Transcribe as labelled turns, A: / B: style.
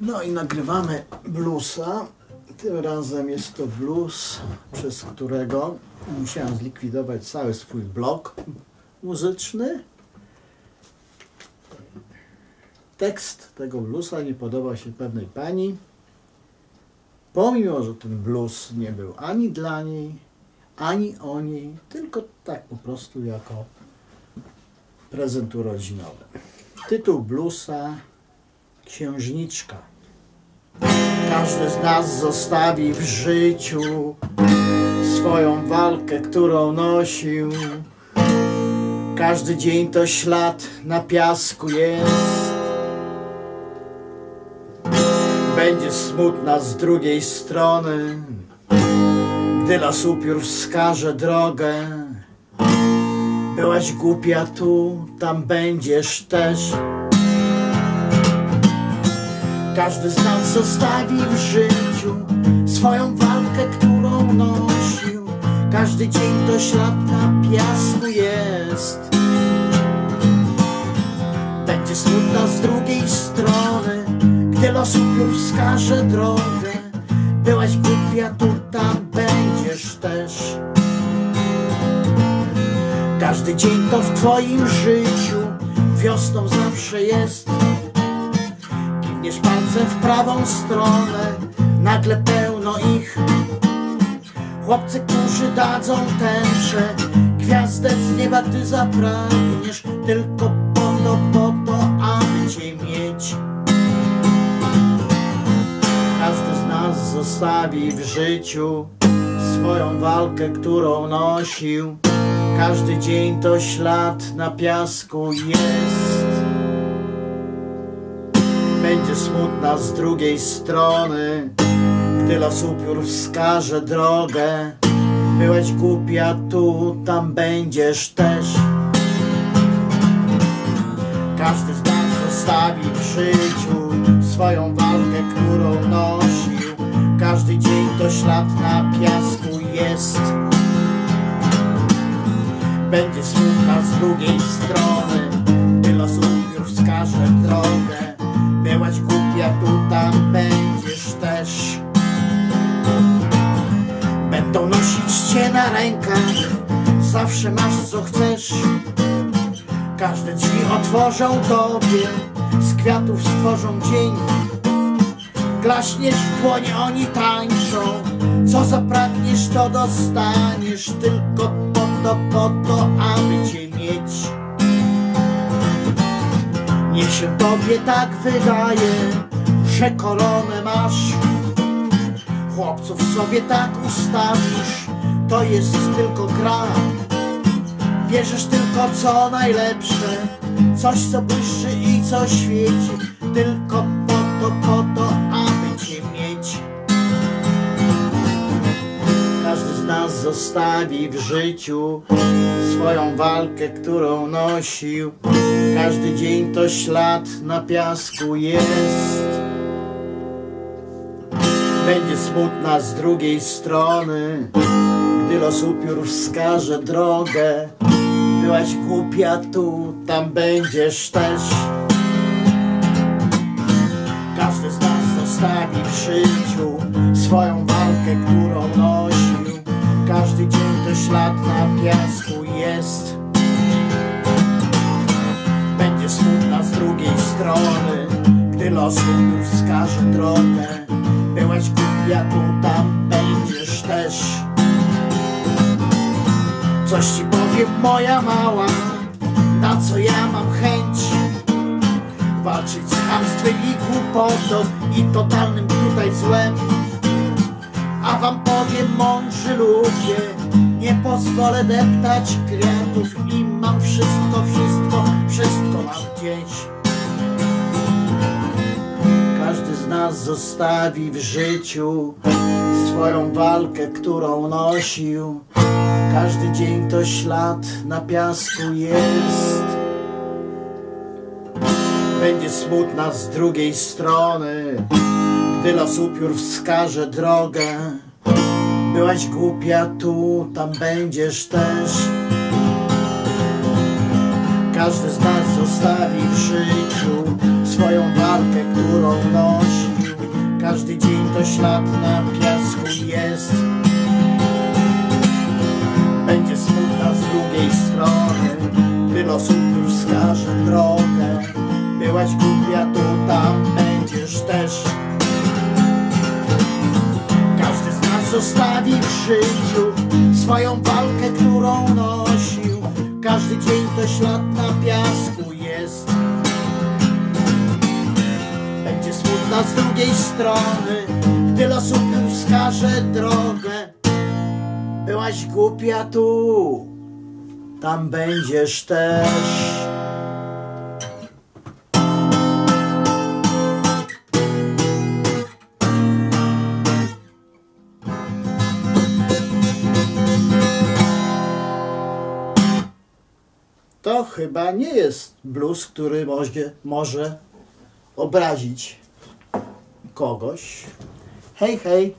A: No i nagrywamy bluesa. Tym razem jest to blues, przez którego musiałem zlikwidować cały swój blok muzyczny. Tekst tego bluesa nie podobał się pewnej pani. Pomimo, że ten blues nie był ani dla niej, ani o niej, tylko tak po prostu jako prezent urodzinowy. Tytuł bluesa Księżniczka. Każdy z nas zostawi w życiu swoją walkę, którą nosił. Każdy dzień to ślad na piasku jest. Będzie smutna z drugiej strony, gdy las upiór wskaże drogę. Byłaś głupia tu, tam będziesz też. Każdy z nas zostawi w życiu swoją walkę, którą nosił. Każdy dzień to ślad na piasku jest. Będzie smutna z drugiej strony, gdy los upiór wskaże drogę. Byłaś głupia, tu tam będziesz też. Każdy dzień to w twoim życiu wiosną zawsze jest. Kiwniesz palcem w prawą stronę, nagle pełno ich. Chłopcy, którzy dadzą tęczę, gwiazdę z nieba ty zapragniesz, tylko po to, po to, aby cię mieć. Każdy z nas zostawi w życiu swoją walkę, którą nosił. Każdy dzień to ślad na piasku jest. Smutna z drugiej strony, gdy los upiór wskaże drogę. Byłeś głupia tu, tam będziesz też. Każdy z nas zostawi w życiu swoją walkę, którą nosił. Każdy dzień to ślad na piasku jest. Będzie smutna z drugiej strony, rękach, zawsze masz co chcesz. Każde drzwi otworzą tobie, z kwiatów stworzą dzień. Klaśniesz w dłonie, oni tańczą, co zapragniesz, to dostaniesz, tylko po to, po to, aby cię mieć. Niech się tobie tak wydaje, że koronę masz. Chłopców sobie tak ustawisz, to jest tylko gra. Bierzesz tylko co najlepsze, coś co błyszczy i co świeci, tylko po to, po to, aby cię mieć. Każdy z nas zostawi w życiu swoją walkę, którą nosił. Każdy dzień to ślad na piasku jest. Będzie smutna z drugiej strony, gdy los upiór wskaże drogę. Byłaś głupia tu, tam będziesz też. Każdy z nas zostawi w życiu swoją walkę, którą nosił. Każdy dzień to ślad na piasku jest. Będzie smutna z drugiej strony, gdy los upiór wskaże drogę. Byłaś głupia, tu tam będziesz też. Coś ci powiem, moja mała, na co ja mam chęć walczyć z chamstwem i głupotą i totalnym tutaj złem. A wam powiem, mądrzy ludzie, nie pozwolę deptać kwiatów i mam wszystko, wszystko, wszystko mam gdzieś. Każdy z nas zostawi w życiu swoją walkę, którą nosił. Każdy dzień to ślad na piasku jest. Będzie smutna z drugiej strony, gdy los upiór wskaże drogę. Byłaś głupia tu, tam będziesz też. Każdy z nas zostawi w życiu swoją walkę, którą nosi. To ślad na piasku jest. Będzie smutna z drugiej strony Gdy los już wskaże drogę. Byłaś głupia, tu tam będziesz też. Każdy z nas zostawi w życiu swoją walkę, którą nosił. Każdy dzień to ślad na piasku Smutna z drugiej strony, gdy los upiór wskaże drogę. Byłaś głupia tu, tam będziesz też. To chyba nie jest blues, który może, może obrazić kogoś. Hej, hej.